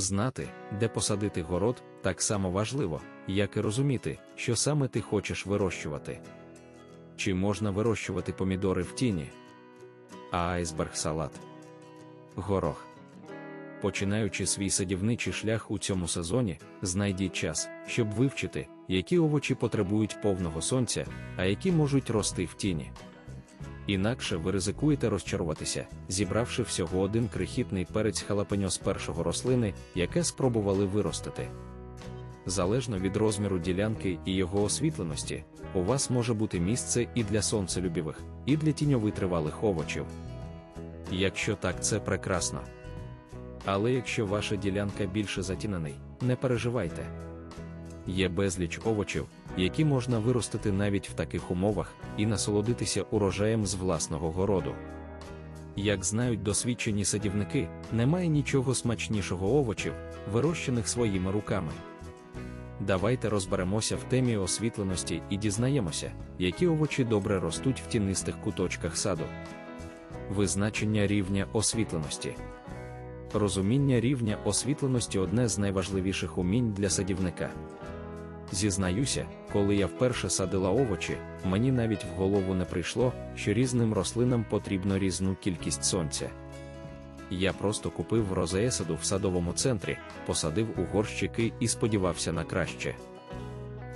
Знати, де посадити город, так само важливо, як і розуміти, що саме ти хочеш вирощувати. Чи можна вирощувати помідори в тіні? А айсберг салат. Горох. Починаючи свій садівничий шлях у цьому сезоні, знайдіть час, щоб вивчити, які овочі потребують повного сонця, а які можуть рости в тіні. Інакше ви ризикуєте розчаруватися, зібравши всього один крихітний перець халапеньо з першого рослини, яке спробували виростити. Залежно від розміру ділянки і його освітленості, у вас може бути місце і для сонцелюбівих, і для тіньовитривалих овочів. Якщо так, це прекрасно. Але якщо ваша ділянка більше затінений, не переживайте. Є безліч овочів, які можна виростити навіть в таких умовах і насолодитися урожаєм з власного городу. Як знають досвідчені садівники, немає нічого смачнішого овочів, вирощених своїми руками. Давайте розберемося в темі освітленості і дізнаємося, які овочі добре ростуть в тінистих куточках саду. Визначення рівня освітленості. Розуміння рівня освітленості одне з найважливіших умінь для садівника. Зізнаюся, коли я вперше садила овочі, мені навіть в голову не прийшло, що різним рослинам потрібно різну кількість сонця. Я просто купив розеесаду в садовому центрі, посадив у горщики і сподівався на краще.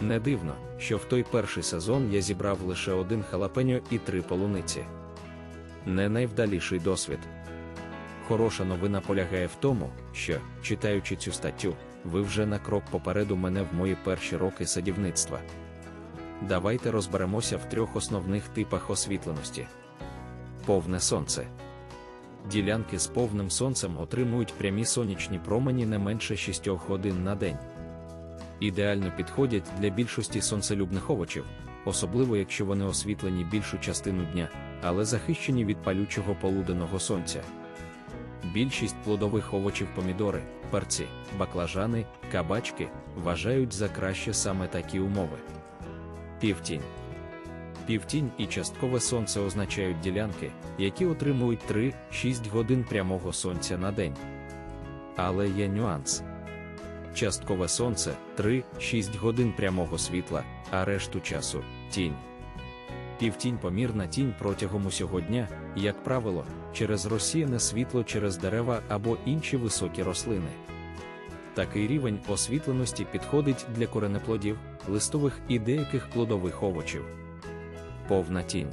Не дивно, що в той перший сезон я зібрав лише один халапеньо і три полуниці. Не найвдаліший досвід. Хороша новина полягає в тому, що, читаючи цю статтю, ви вже на крок попереду мене в мої перші роки садівництва. Давайте розберемося в трьох основних типах освітленості: повне сонце. Ділянки з повним сонцем отримують прямі сонячні промені не менше 6 годин на день. Ідеально підходять для більшості сонцелюбних овочів, особливо якщо вони освітлені більшу частину дня, але захищені від палючого полуденного сонця. Більшість плодових овочів помідори, перці, баклажани, кабачки вважають за краще саме такі умови. Півтінь. Півтінь і часткове сонце означають ділянки, які отримують 3-6 годин прямого сонця на день. Але є нюанс. Часткове сонце 3-6 годин прямого світла, а решту часу тінь. Півтінь помірна тінь протягом усього дня, як правило, через розсіяне світло через дерева або інші високі рослини. Такий рівень освітленості підходить для коренеплодів, листових і деяких плодових овочів. Повна тінь.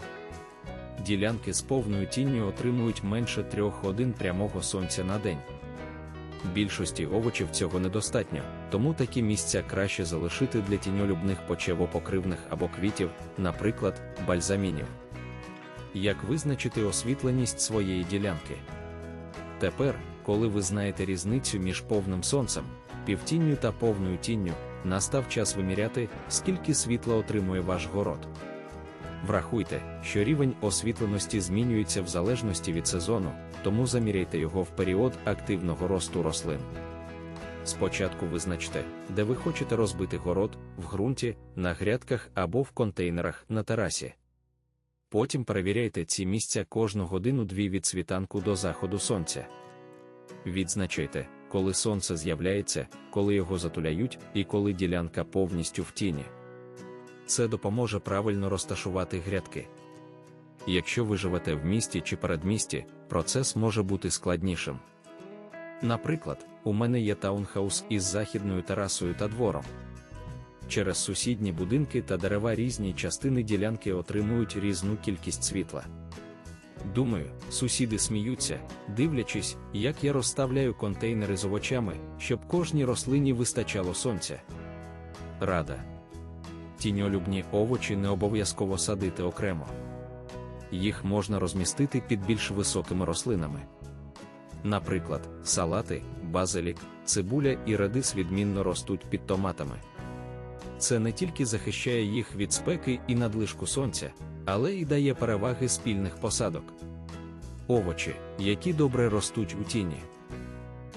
Ділянки з повною тінню отримують менше трьох годин прямого сонця на день. Більшості овочів цього недостатньо, тому такі місця краще залишити для тіньолюбних почевопокривних або квітів, наприклад, бальзамінів. Як визначити освітленість своєї ділянки? Тепер, коли ви знаєте різницю між повним сонцем, півтінню та повною тінню, настав час виміряти, скільки світла отримує ваш город. Врахуйте, що рівень освітленості змінюється в залежності від сезону, тому заміряйте його в період активного росту рослин. Спочатку визначте, де ви хочете розбити город в ґрунті, на грядках або в контейнерах на терасі. Потім перевіряйте ці місця кожну годину-дві від світанку до заходу сонця. Відзначайте, коли сонце з'являється, коли його затуляють і коли ділянка повністю в тіні. Це допоможе правильно розташувати грядки. Якщо ви живете в місті чи передмісті, процес може бути складнішим. Наприклад, у мене є таунхаус із західною терасою та двором. Через сусідні будинки та дерева різні частини ділянки отримують різну кількість світла. Думаю, сусіди сміються, дивлячись, як я розставляю контейнери з овочами, щоб кожній рослині вистачало сонця. Рада. Тіньолюбні овочі не обов'язково садити окремо. Їх можна розмістити під більш високими рослинами. Наприклад, салати, базилік, цибуля і редис відмінно ростуть під томатами. Це не тільки захищає їх від спеки і надлишку сонця, але й дає переваги спільних посадок. Овочі, які добре ростуть у тіні.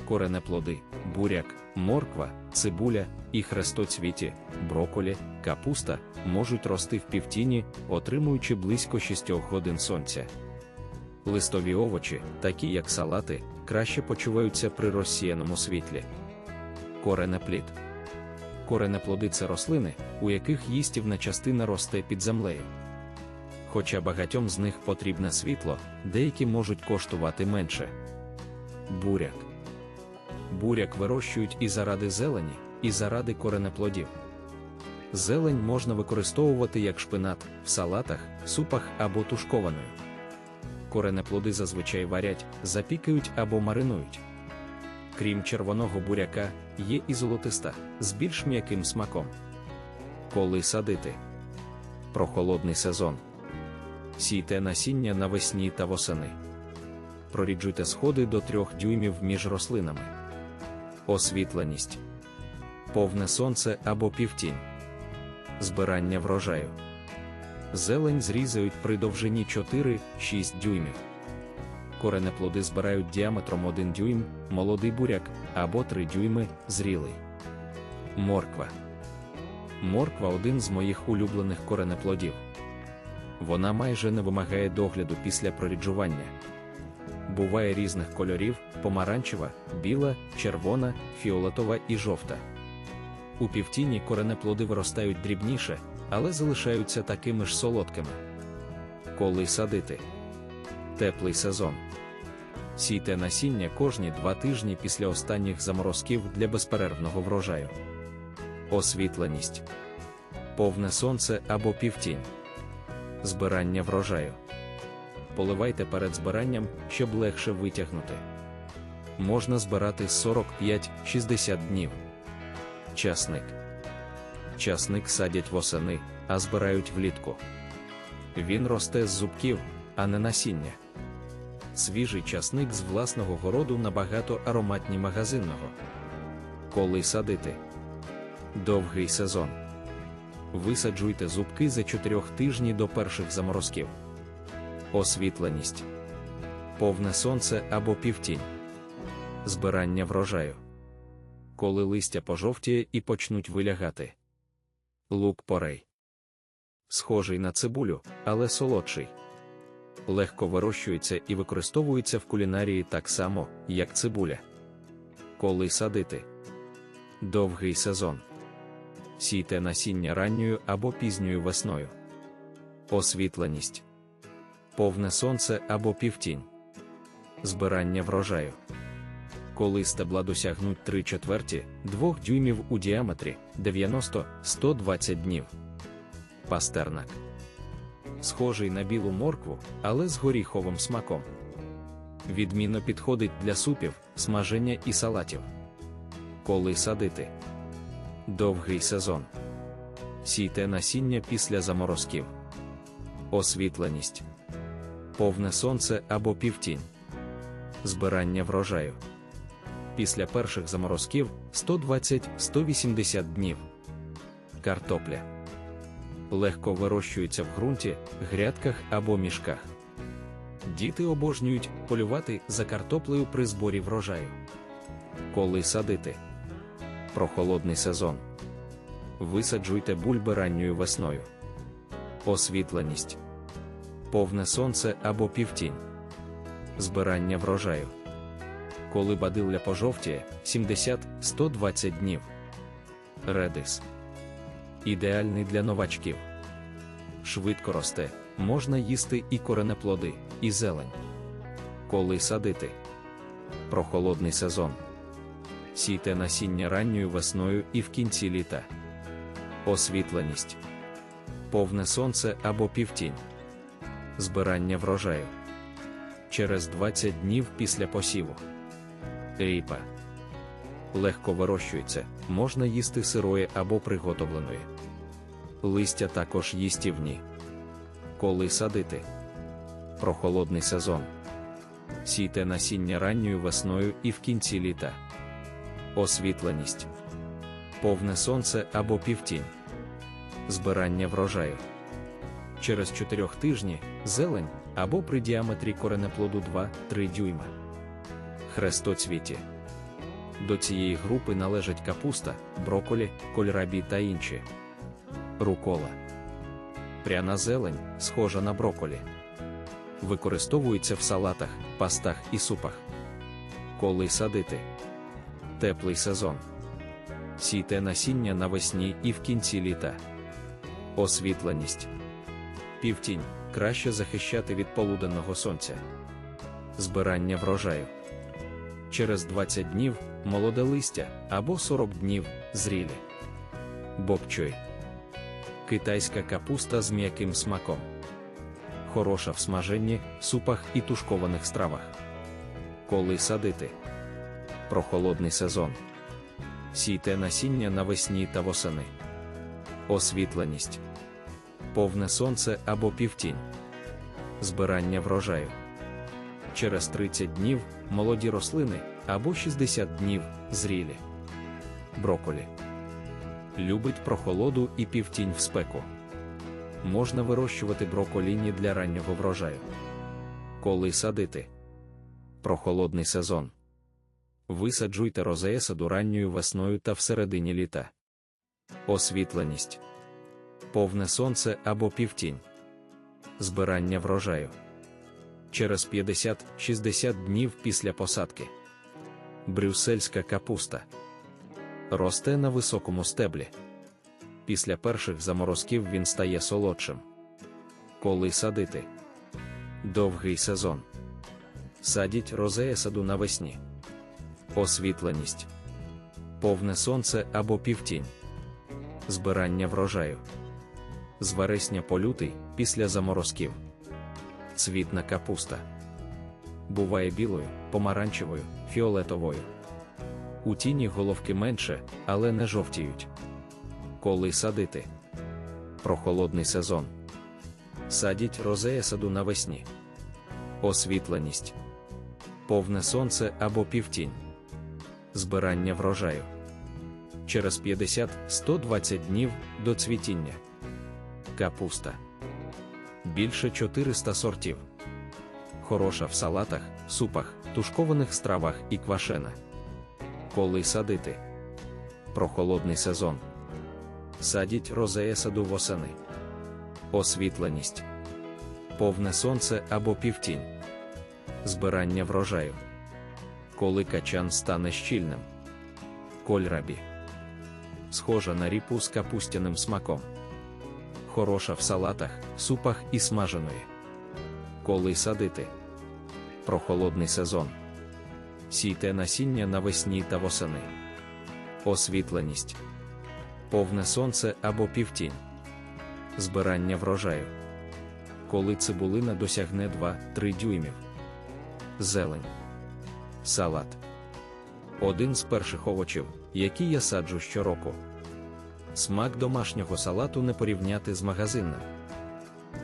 Коренеплоди, буряк, морква, цибуля і хрестоцвіті, броколі, капуста можуть рости в півтіні, отримуючи близько 6 годин сонця. Листові овочі, такі як салати, краще почуваються при розсіяному світлі. Коренеплід. Коренеплоди це рослини, у яких їстівна частина росте під землею. Хоча багатьом з них потрібне світло, деякі можуть коштувати менше. Буряк. Буряк вирощують і заради зелені, і заради коренеплодів. Зелень можна використовувати як шпинат в салатах, супах або тушкованою. Коренеплоди зазвичай варять, запікають або маринують. Крім червоного буряка, є і золотиста з більш м'яким смаком. Коли садити прохолодний сезон. Сійте насіння навесні та восени. Проріджуйте сходи до 3 дюймів між рослинами. Освітленість. Повне сонце або півтінь. Збирання врожаю. Зелень зрізають при довжині 4-6 дюймів. Коренеплоди збирають діаметром 1 дюйм, молодий буряк або 3 дюйми зрілий. Морква. Морква один з моїх улюблених коренеплодів. Вона майже не вимагає догляду після проріджування. Буває різних кольорів: помаранчева, біла, червона, фіолетова і жовта. У півтіні коренеплоди виростають дрібніше, але залишаються такими ж солодкими. Коли садити теплий сезон. Сійте насіння кожні два тижні після останніх заморозків для безперервного врожаю. Освітленість. Повне сонце або півтінь. Збирання врожаю. Поливайте перед збиранням, щоб легше витягнути. Можна збирати 45-60 днів. Часник. Часник садять восени, а збирають влітку. Він росте з зубків, а не насіння. Свіжий часник з власного городу набагато ароматні магазинного. Коли садити довгий сезон. Висаджуйте зубки за 4 тижні до перших заморозків. Освітленість. Повне сонце або півтінь. Збирання врожаю. Коли листя пожовтіє і почнуть вилягати. Лук порей. Схожий на цибулю, але солодший. Легко вирощується і використовується в кулінарії так само, як цибуля. Коли садити довгий сезон. Сійте насіння ранньою або пізньою весною. Освітленість. Повне сонце або півтінь. Збирання врожаю. Коли стебла досягнуть 3 четверті 2 дюймів у діаметрі 90-120 днів. Пастернак. Схожий на білу моркву, але з горіховим смаком. Відмінно підходить для супів, смаження і салатів. Коли садити довгий сезон. Сійте насіння після заморозків. Освітленість. Повне сонце або півтінь. Збирання врожаю. Після перших заморозків 120-180 днів. Картопля. Легко вирощується в ґрунті, грядках або мішках. Діти обожнюють полювати за картоплею при зборі врожаю. Коли садити прохолодний сезон. Висаджуйте бульби ранньою весною. Освітленість. Повне сонце або півтінь. Збирання врожаю. Коли бадилля пожовтіє 70-120 днів. Редис. Ідеальний для новачків. Швидко росте, можна їсти і коренеплоди, і зелень. Коли садити прохолодний сезон. Сійте насіння ранньою весною і в кінці літа. Освітленість. Повне сонце або півтінь. Збирання врожаю. Через 20 днів після посіву. Ріпа. Легко вирощується, можна їсти сирої або приготовленої. Листя також їстівні. Коли садити прохолодний сезон. Сійте насіння ранньою весною і в кінці літа. Освітленість. Повне сонце або півтінь. Збирання врожаю. Через 4 тижні зелень або при діаметрі коренеплоду 2-3 дюйма. Хрестоцвіті. До цієї групи належать капуста, броколі, кольрабі та інші. Рукола. Пряна зелень, схожа на броколі. Використовується в салатах, пастах і супах. Коли садити теплий сезон. Сійте насіння навесні і в кінці літа. Освітленість. Півтінь краще захищати від полуденного сонця. Збирання врожаю. Через 20 днів молоде листя або 40 днів зрілі. Бобчой. Китайська капуста з м'яким смаком. Хороша в смаженні, супах і тушкованих стравах. Коли садити. Прохолодний сезон. Сійте насіння навесні та восени. Освітленість. Повне сонце або півтінь. Збирання врожаю. Через 30 днів молоді рослини або 60 днів зрілі. Броколі. Любить прохолоду і півтінь в спеку. Можна вирощувати броколіні для раннього врожаю. Коли садити. Прохолодний сезон. Висаджуйте розеесаду ранньою весною та всередині літа. Освітленість. Повне сонце або півтінь. Збирання врожаю. Через 50-60 днів після посадки. Брюссельська капуста. Росте на високому стеблі. Після перших заморозків він стає солодшим. Коли садити. Довгий сезон. Садіть розеесаду навесні. Освітленість. Повне сонце або півтінь. Збирання врожаю. З вересня по лютий після заморозків. Цвітна капуста. Буває білою, помаранчевою, фіолетовою. У тіні головки менше, але не жовтіють. Коли садити. Прохолодний сезон. Садіть розеясаду навесні. Освітленість. Повне сонце або півтінь. Збирання врожаю. Через 50-120 днів до цвітіння. Капуста. Більше 400 сортів. Хороша в салатах, супах, тушкованих стравах і квашена. Коли садити. Прохолодний сезон. Садіть розея саду восени. Освітленість. Повне сонце або півтінь. Збирання врожаю. Коли качан стане щільним. Кольрабі. Схожа на ріпу з капустяним смаком. Хороша в салатах, супах і смаженої. Коли садити. Прохолодний сезон. Сійте насіння навесні та восени. Освітленість. Повне сонце або півтінь. Збирання врожаю. Коли цибулина досягне 2-3 дюймів. Зелень. Салат. Один з перших овочів, які я саджу щороку. Смак домашнього салату не порівняти з магазинним.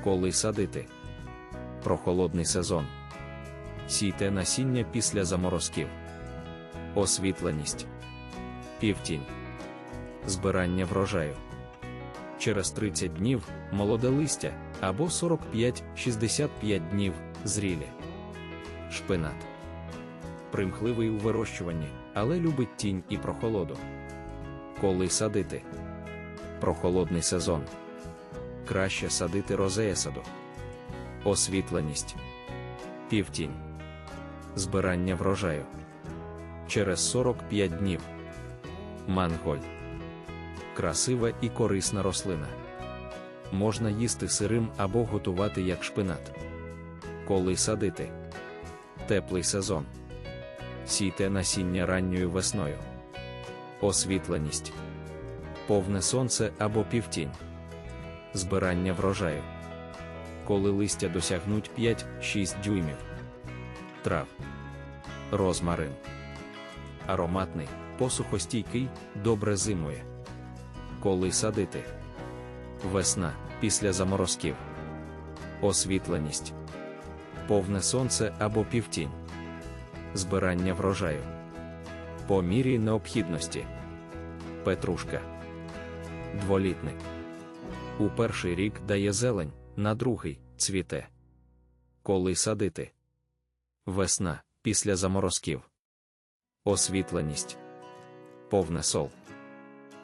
Коли садити. Прохолодний сезон. Сійте насіння після заморозків. Освітленість. Півтінь. Збирання врожаю. Через 30 днів молоде листя або 45-65 днів зрілі. Шпинат. Примхливий у вирощуванні, але любить тінь і прохолоду. Коли садити. Прохолодний сезон. Краще садити розеясаду. Освітленість. Півтінь. Збирання врожаю. Через 45 днів. Манголь. Красива і корисна рослина. Можна їсти сирим або готувати як шпинат. Коли садити. Теплий сезон. Сійте насіння ранньою весною. Освітленість. Повне сонце або півтінь. Збирання врожаю. Коли листя досягнуть 5-6 дюймів. Трав. Розмарин. Ароматний, посухостійкий, добре зимує. Коли садити. Весна після заморозків. Освітленість. Повне сонце або півтінь. Збирання врожаю. По мірі необхідності. Петрушка. Дволітник. У перший рік дає зелень, на другий цвіте. Коли садити. Весна після заморозків. Освітленість. Повне сол.